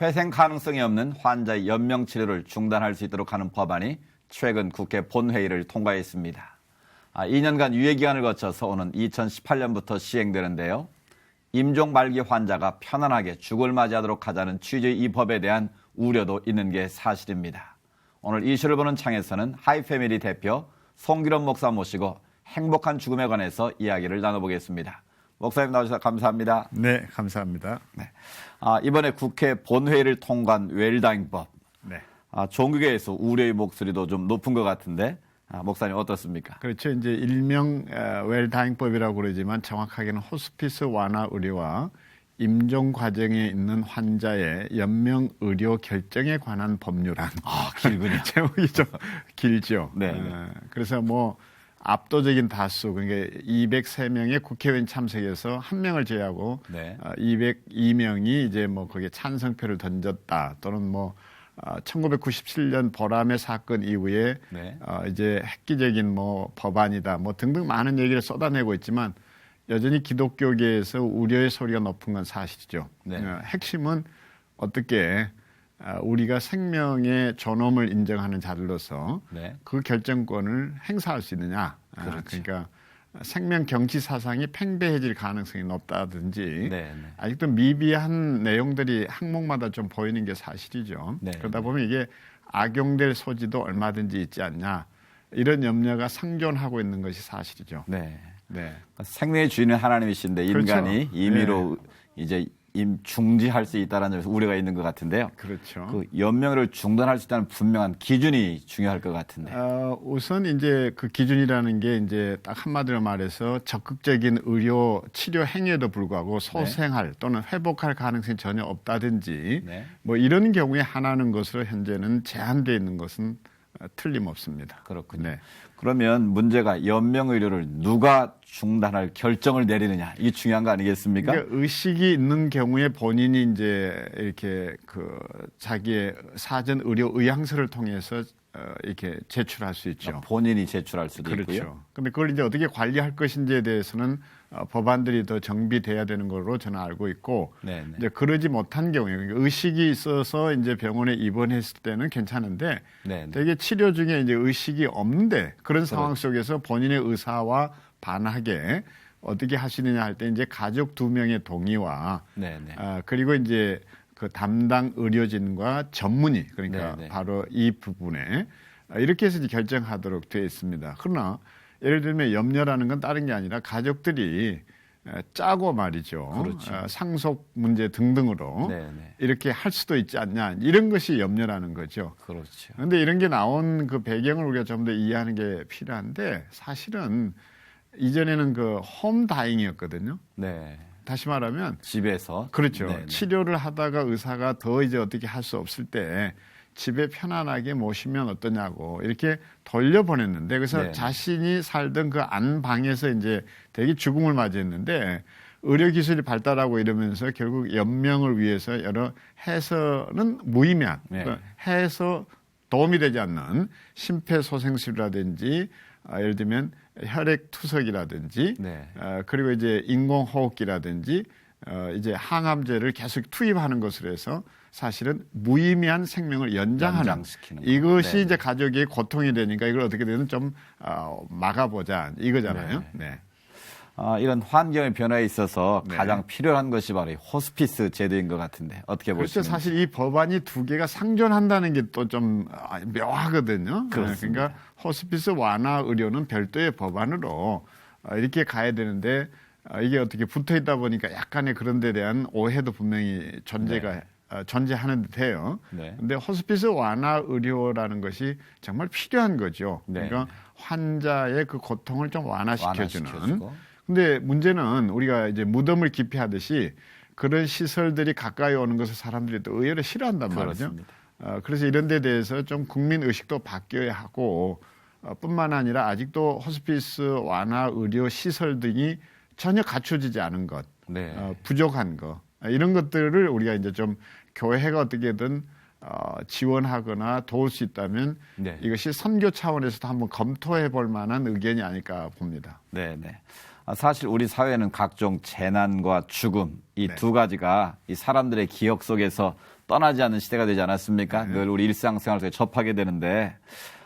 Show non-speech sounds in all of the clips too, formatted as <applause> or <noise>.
회생 가능성이 없는 환자의 연명 치료를 중단할 수 있도록 하는 법안이 최근 국회 본회의를 통과했습니다. 아, 2년간 유예 기간을 거쳐서 오는 2018년부터 시행되는데요. 임종 말기 환자가 편안하게 죽을 맞이하도록 하자는 취지의 이 법에 대한 우려도 있는 게 사실입니다. 오늘 이슈를 보는 창에서는 하이패밀리 대표 송기론 목사 모시고 행복한 죽음에 관해서 이야기를 나눠보겠습니다. 목사님 나오셔서 감사합니다. 네, 감사합니다. 네. 아, 이번에 국회 본회의를 통과한 웰다잉법. 네. 아, 종교계에서 우려의 목소리도 좀 높은 것 같은데 아, 목사님 어떻습니까? 그렇죠. 이제 일명 어, 웰다잉법이라고 그러지만 정확하게는 호스피스 완화 의료와 임종 과정에 있는 환자의 연명 의료 결정에 관한 법률안. 아, 길군요. <laughs> 제목이 좀 길죠. 네, 어, 그래서 뭐 압도적인 다수 그러니까 203명의 국회의원 참석해서 한 명을 제외하고 네. 어, 202명이 이제 뭐 거기에 찬성표를 던졌다 또는 뭐 어, 1997년 보람의 사건 이후에 네. 어, 이제 획기적인 뭐 법안이다 뭐 등등 많은 얘기를 쏟아내고 있지만 여전히 기독교계에서 우려의 소리가 높은 건 사실이죠. 네. 어, 핵심은 어떻게 어, 우리가 생명의 존엄을 인정하는 자들로서 네. 그 결정권을 행사할 수 있느냐. 아, 그렇죠. 그러니까 생명 경치 사상이 팽배해질 가능성이 높다든지 네, 네. 아직도 미비한 내용들이 항목마다 좀 보이는 게 사실이죠. 네, 그러다 보면 이게 악용될 소지도 얼마든지 있지 않냐. 이런 염려가 상존하고 있는 것이 사실이죠. 네. 네. 생명의 주인은 하나님이신데 그렇죠. 인간이 임의로 이제 임 중지할 수 있다는 점에서 우려가 있는 것 같은데요. 그렇죠. 그 연명을 중단할 수 있다는 분명한 기준이 중요할 것 같은데. 어, 우선 이제 그 기준이라는 게 이제 딱 한마디로 말해서 적극적인 의료 치료 행위에도 불구하고 소생할 또는 회복할 가능성이 전혀 없다든지 네. 뭐 이런 경우에 하나는 것으로 현재는 제한되어 있는 것은 어, 틀림없습니다. 그렇군요. 네. 그러면 문제가 연명 의료를 누가 중단할 결정을 내리느냐 이게 중요한 거 아니겠습니까? 그러니까 의식이 있는 경우에 본인이 이제 이렇게 그 자기의 사전 의료 의향서를 통해서 어, 이렇게 제출할 수 있죠. 본인이 제출할 수도 있고요. 그렇죠. 근데 그걸 이제 어떻게 관리할 것인지에 대해서는 어, 법안들이 더 정비돼야 되는 걸로 저는 알고 있고 네, 네. 이제 그러지 못한 경우에 그러니까 의식이 있어서 이제 병원에 입원했을 때는 괜찮은데 네, 네. 되게 치료 중에 이제 의식이 없는데 그런 상황 속에서 본인의 의사와 반하게 어떻게 하시느냐 할 때 이제 가족 두 명의 동의와. 아, 그리고 이제 그 담당 의료진과 전문의 그러니까 네, 네. 바로 이 부분에 아, 이렇게 해서 결정하도록 되어 있습니다. 그러나 예를 들면 염려라는 건 다른 게 아니라 가족들이 에, 짜고 말이죠. 그렇죠. 아, 상속 문제 등등으로 네, 네. 이렇게 할 수도 있지 않냐 이런 것이 염려라는 거죠. 그렇죠. 그런데 이런 게 나온 그 배경을 우리가 좀 더 이해하는 게 필요한데 사실은 이전에는 그 홈다잉이었거든요. 네. 다시 말하면 집에서 그렇죠. 네, 네. 치료를 하다가 의사가 더 이제 어떻게 할 수 없을 때 집에 편안하게 모시면 어떠냐고 이렇게 돌려보냈는데 그래서 네. 자신이 살던 그 안방에서 이제 되게 죽음을 맞이했는데 의료 기술이 발달하고 이러면서 결국 연명을 위해서 여러 해서는 무의미한 네. 그 해서 도움이 되지 않는 심폐소생술이라든지 아, 예를 들면 혈액 투석이라든지 네. 어, 그리고 이제 인공 호흡기라든지 어, 이제 항암제를 계속 투입하는 것으로 해서 사실은 무의미한 생명을 연장하는. 이것이 네, 이제 가족의 고통이 되니까 이걸 어떻게든 좀 어, 막아보자 이거잖아요. 네. 아, 이런 환경의 변화에 있어서 네. 가장 필요한 것이 바로 이 호스피스 제도인 것 같은데 어떻게 그렇죠. 보시는지. 사실 이 법안이 두 개가 상존한다는 게 또 좀 묘하거든요. 네, 그렇습니다. 그러니까 호스피스 완화 의료는 별도의 법안으로 어, 이렇게 가야 되는데 어, 이게 어떻게 붙어 있다 보니까 약간의 그런 데 대한 오해도 분명히 존재가 어, 존재하는 듯해요. 네. 근데 호스피스 완화 의료라는 것이 정말 필요한 거죠. 네. 그러니까 환자의 그 고통을 좀 완화시켜주는. 완화시켜주고. 근데 문제는 우리가 이제 무덤을 기피하듯이 그런 시설들이 가까이 오는 것을 사람들이 또 의외로 싫어한단 말이죠. 어, 그래서 이런 데 대해서 좀 국민 의식도 바뀌어야 하고 어, 뿐만 아니라 아직도 호스피스 완화 의료 시설 등이 전혀 갖춰지지 않은 것, 네. 어, 부족한 거 아, 이런 것들을 우리가 이제 좀 교회가 어떻게든 어, 지원하거나 도울 수 있다면 네. 이것이 선교 차원에서도 한번 검토해 볼 만한 의견이 아닐까 봅니다. 네, 네. 아, 사실 우리 사회는 각종 재난과 죽음 이 네. 두 가지가 이 사람들의 기억 속에서 떠나지 않는 시대가 되지 않았습니까? 네. 늘 우리 일상생활 속에 접하게 되는데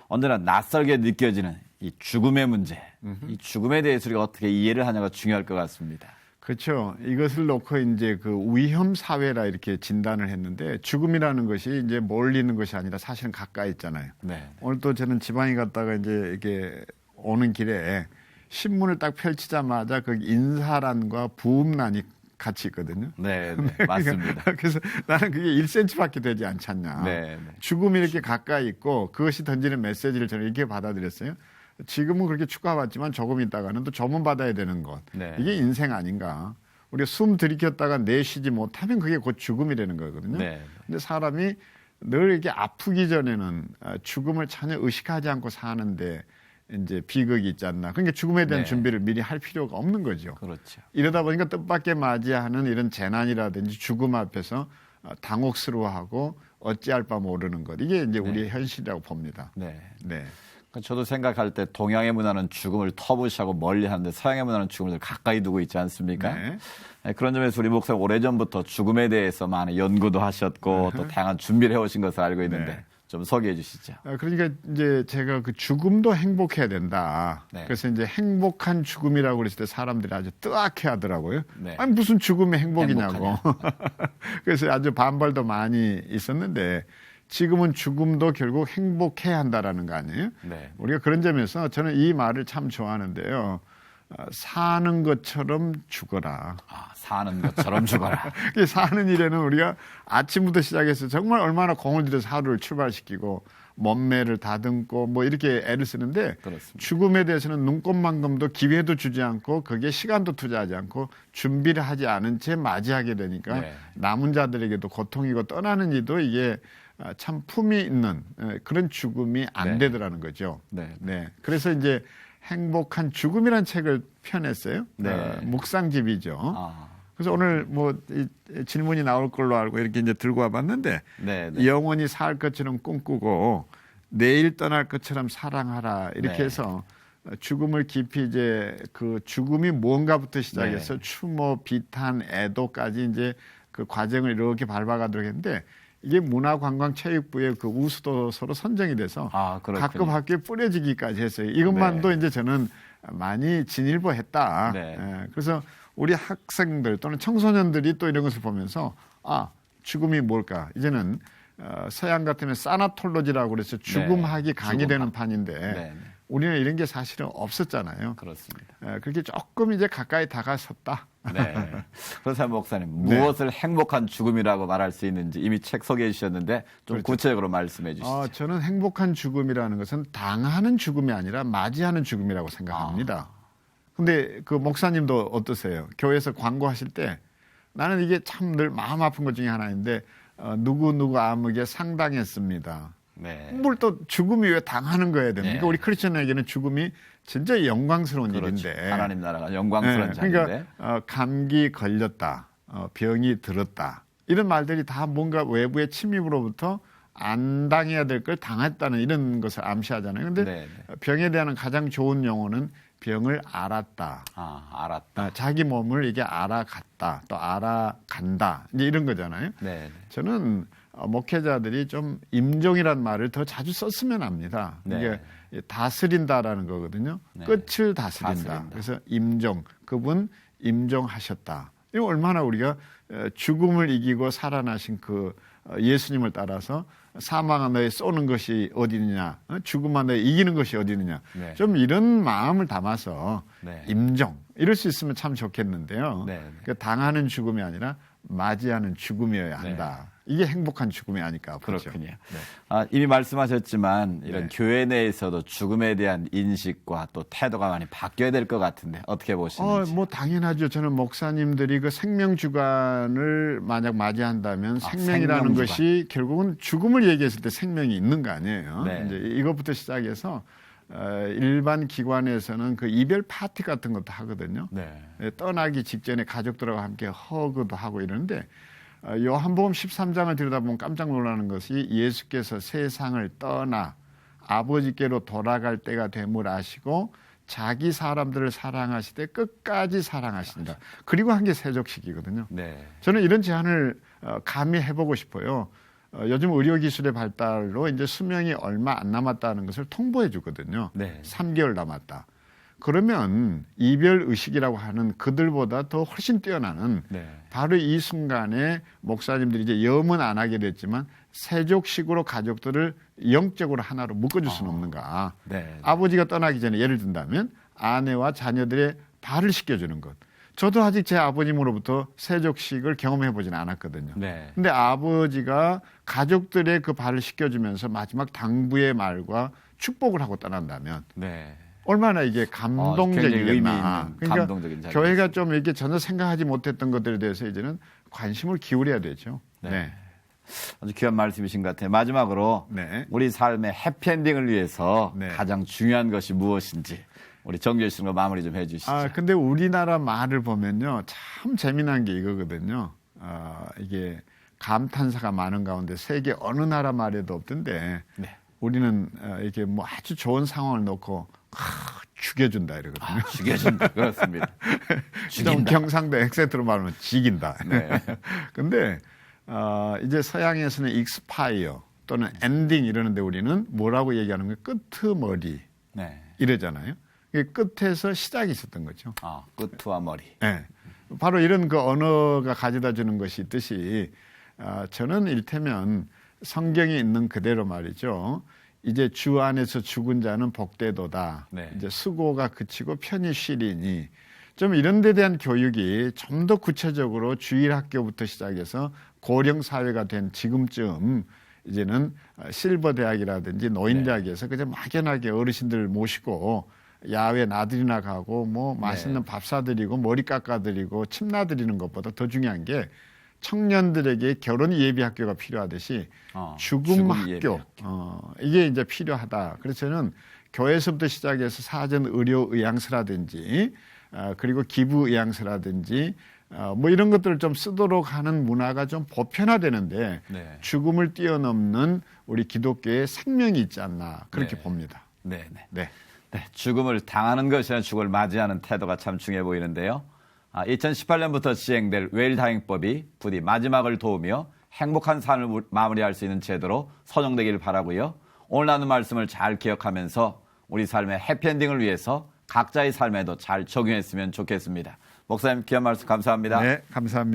언제나 낯설게 느껴지는 이 죽음의 문제, 이 죽음에 대해서 우리가 어떻게 이해를 하냐가 중요할 것 같습니다. 그렇죠. 이것을 놓고 이제 그 위험 사회라 이렇게 진단을 했는데 죽음이라는 것이 이제 멀리 있는 것이 아니라 사실은 가까이 있잖아요. 네. 오늘 또 저는 지방에 갔다가 이제 이렇게 오는 길에 신문을 딱 펼치자마자 거기 인사란과 부음란이 같이 있거든요. 네, 네, <laughs> 맞습니다. 그래서 나는 그게 1cm밖에 되지 않잖냐. 네, 네. 죽음이 이렇게 가까이 있고 그것이 던지는 메시지를 저는 이렇게 받아들였어요. 지금은 그렇게 축하받지만 조금 있다가는 또 조문 받아야 되는 것. 네. 이게 인생 아닌가. 우리가 숨 들이켰다가 내쉬지 못하면 그게 곧 죽음이라는 거거든요. 네. 근데 사람이 늘 이렇게 아프기 전에는 아, 죽음을 전혀 의식하지 않고 사는데 이제 비극이 있지 않나. 그러니까 죽음에 대한 네. 준비를 미리 할 필요가 없는 거죠. 그렇죠. 이러다 보니까 뜻밖의 맞이하는 이런 재난이라든지 죽음 앞에서 어, 당혹스러워하고 어찌할 바 모르는 것. 이게 이제 우리의 현실이라고 봅니다. 네. 네. 그러니까 저도 생각할 때 동양의 문화는 죽음을 터부시하고 멀리 하는데 서양의 문화는 죽음을 늘 가까이 두고 있지 않습니까? 네. 네, 그런 점에서 우리 목사님 오래전부터 죽음에 대해서 많은 연구도 하셨고 또 다양한 준비를 해오신 것을 알고 있는데 네. 좀 소개해 주시죠. 아, 그러니까 이제 제가 그 죽음도 행복해야 된다. 네. 그래서 이제 행복한 죽음이라고 그랬을 때 사람들이 아주 뜨악해 하더라고요. 네. 아니 무슨 죽음이 행복이냐고. <laughs> 그래서 아주 반발도 많이 있었는데 지금은 죽음도 결국 행복해야 한다라는 거 아니에요? 네. 우리가 그런 점에서 저는 이 말을 참 좋아하는데요. 어, 사는 것처럼 죽어라. 아, 사는 것처럼 죽어라. <laughs> 그 사는 일에는 우리가 아침부터 시작해서 정말 얼마나 공을 들여서 하루를 출발시키고 몸매를 다듬고 뭐 이렇게 애를 쓰는데 그렇습니다. 죽음에 대해서는 눈꽃만큼도 기회도 주지 않고 거기에 시간도 투자하지 않고 준비를 하지 않은 채 맞이하게 되니까 네. 남은 자들에게도 고통이고 떠나는 이도 이게 아, 참 품이 있는 에, 그런 죽음이 안 네. 되더라는 거죠. 네. 네. 그래서 이제 행복한 죽음이라는 책을 펴냈어요. 네. 어, 묵상집이죠. 아, 그래서 오늘 뭐 질문이 나올 걸로 알고 이렇게 이제 들고 와봤는데 네, 네. 영원히 살 것처럼 꿈꾸고 내일 떠날 것처럼 사랑하라 이렇게 네. 해서 죽음을 깊이 이제 그 죽음이 무언가부터 시작해서 네. 추모, 비탄, 애도까지 이제 그 과정을 이렇게 밟아가도록 했는데 이게 문화관광체육부의 그 우수도서로 선정이 돼서 아. 각급 학교에 뿌려지기까지 했어요. 이것만도 네. 이제 저는 많이 진일보했다. 네. 예, 그래서 우리 학생들 또는 청소년들이 또 이런 것을 보면서 아 죽음이 뭘까? 이제는 어, 서양 같으면 사나톨로지라고 그래서 죽음학이 강의되는 죽음학. 판인데 네, 네. 우리는 이런 게 사실은 없었잖아요. 그렇습니다. 예, 그렇게 조금 이제 가까이 다가섰다. 네. 그래서 목사님 네. 무엇을 행복한 죽음이라고 말할 수 있는지 이미 책 소개해 주셨는데 좀 그렇죠. 구체적으로 말씀해 주시죠. 어, 저는 행복한 죽음이라는 것은 당하는 죽음이 아니라 맞이하는 죽음이라고 생각합니다. 근데 그 목사님도 어떠세요? 교회에서 광고하실 때 나는 이게 참 늘 마음 아픈 것 중에 하나인데 어, 누구 누구 암흑에 상당했습니다. 네. 뭘 또 죽음이 왜 당하는 거야 됩니까? 네. 우리 크리스천에게는 죽음이 진짜 영광스러운 그렇죠. 일인데. 하나님 나라가 영광스러운 네, 자리인데. 그러니까 어, 감기 걸렸다, 어, 병이 들었다 이런 말들이 다 뭔가 외부의 침입으로부터 안 당해야 될 걸 당했다는 이런 것을 암시하잖아요. 근데 네, 네. 병에 대한 가장 좋은 용어는 병을 알았다. 아, 알았다. 아, 자기 몸을 이게 알아갔다, 또 알아간다. 이제 이런 거잖아요. 네. 네. 저는 어, 목회자들이 좀 임종이란 말을 더 자주 썼으면 합니다. 네. 이게 다스린다라는 거거든요. 네. 끝을 다스린다. 다스린다. 그래서 임종, 그분 임종하셨다. 이거 얼마나 우리가 어, 죽음을 이기고 살아나신 그 어, 예수님을 따라서 사망아 너에 쏘는 것이 어디느냐, 어? 죽음아 너에 이기는 것이 어디느냐. 네. 좀 이런 마음을 담아서 네. 임종 이럴 수 있으면 참 좋겠는데요. 네, 네. 그 당하는 죽음이 아니라 맞이하는 죽음이어야 한다. 이게 행복한 죽음이 아닐까 보죠. 그렇군요. 네. 아, 이미 말씀하셨지만 이런 네. 교회 내에서도 죽음에 대한 인식과 또 태도가 많이 바뀌어야 될 것 같은데 어떻게 어, 보시는지. 뭐 당연하죠. 저는 목사님들이 그 생명 주간을 만약 맞이한다면 아, 생명이라는 생명 것이 결국은 죽음을 얘기했을 때 생명이 있는 거 아니에요. 네. 이제 이것부터 시작해서 어, 일반 기관에서는 그 이별 파티 같은 것도 하거든요. 네. 예, 떠나기 직전에 가족들과 함께 허그도 하고 이러는데 어, 요한복음 13장을 들여다보면 깜짝 놀라는 것이 예수께서 세상을 떠나 아버지께로 돌아갈 때가 됨을 아시고 자기 사람들을 사랑하시되 끝까지 사랑하신다. 그리고 한 게 세족식이거든요. 네. 저는 이런 제안을 어, 감히 해보고 싶어요. 어, 요즘 의료 기술의 발달로 이제 수명이 얼마 안 남았다는 것을 통보해 주거든요. 네. 3개월 남았다. 그러면 이별 의식이라고 하는 그들보다 더 훨씬 뛰어나는 네. 바로 이 순간에 목사님들이 이제 염은 안 하게 됐지만 세족식으로 가족들을 영적으로 하나로 묶어줄 수는 없는가. 네. 아버지가 떠나기 전에 예를 든다면 아내와 자녀들의 발을 씻겨주는 것. 저도 아직 제 아버님으로부터 세족식을 경험해 보지는 않았거든요. 네. 근데 아버지가 가족들의 그 발을 씻겨주면서 마지막 당부의 말과 축복을 하고 떠난다면 네. 얼마나 이게 어, 감동적이겠나. 있는 감동적인 자리였습니다. 교회가 좀 이렇게 전혀 생각하지 못했던 것들에 대해서 이제는 관심을 기울여야 되죠. 네. 네. 아주 귀한 말씀이신 것 같아요. 마지막으로 네. 우리 삶의 해피엔딩을 위해서 네. 가장 중요한 것이 무엇인지 우리 정규 씨가 마무리 좀 해주시죠. 아, 근데 우리나라 말을 보면요. 참 재미난 게 이거거든요. 아, 이게 감탄사가 많은 가운데 세계 어느 나라 말에도 없던데 네. 우리는 어, 이렇게 뭐 아주 좋은 상황을 놓고 하, 죽여준다 이러거든요. 아, 죽여준다. 그렇습니다. <laughs> 좀 죽인다. 경상도 액센트로 말하면 지긴다. 네. <laughs> 근데 어, 이제 서양에서는 익스파이어 또는 엔딩 이러는데 우리는 뭐라고 얘기하는 거예요? 끄트머리 네. 이러잖아요. 이게 끝에서 시작이 있었던 거죠. 아, 끝과 머리. 예. 바로 이런 그 언어가 가져다 주는 것이 있듯이 아, 저는 일테면 성경에 있는 그대로 말이죠. 이제 주 안에서 죽은 자는 복되도다. 네. 이제 수고가 그치고 편히 쉬리니 좀 이런 데 대한 교육이 좀 더 구체적으로 주일 학교부터 시작해서 고령 사회가 된 지금쯤 이제는 실버 대학이라든지 노인 대학에서 그냥 막연하게 어르신들 모시고 야외 나들이나 가고 뭐 맛있는 밥 사드리고 머리 깎아드리고 침 놔드리는 것보다 더 중요한 게 청년들에게 결혼 예비 학교가 필요하듯이 어, 죽음, 죽음 학교, 어, 이게 이제 필요하다. 그래서 저는 교회에서부터 시작해서 사전 의료 의향서라든지 어, 그리고 기부 의향서라든지 어, 뭐 이런 것들을 좀 쓰도록 하는 문화가 좀 보편화되는데 네. 죽음을 뛰어넘는 우리 기독교의 생명이 있지 않나 그렇게 네. 봅니다. 네, 네. 네. 네, 죽음을 당하는 것이 아니라 죽음을 맞이하는 태도가 참 중요해 보이는데요. 아, 2018년부터 시행될 웨일 다행법이 부디 마지막을 도우며 행복한 삶을 무- 마무리할 수 있는 제도로 선정되길 바라고요. 오늘 나눈 말씀을 잘 기억하면서 우리 삶의 해피엔딩을 위해서 각자의 삶에도 잘 적용했으면 좋겠습니다. 목사님 귀한 말씀 감사합니다. 네, 감사합니다.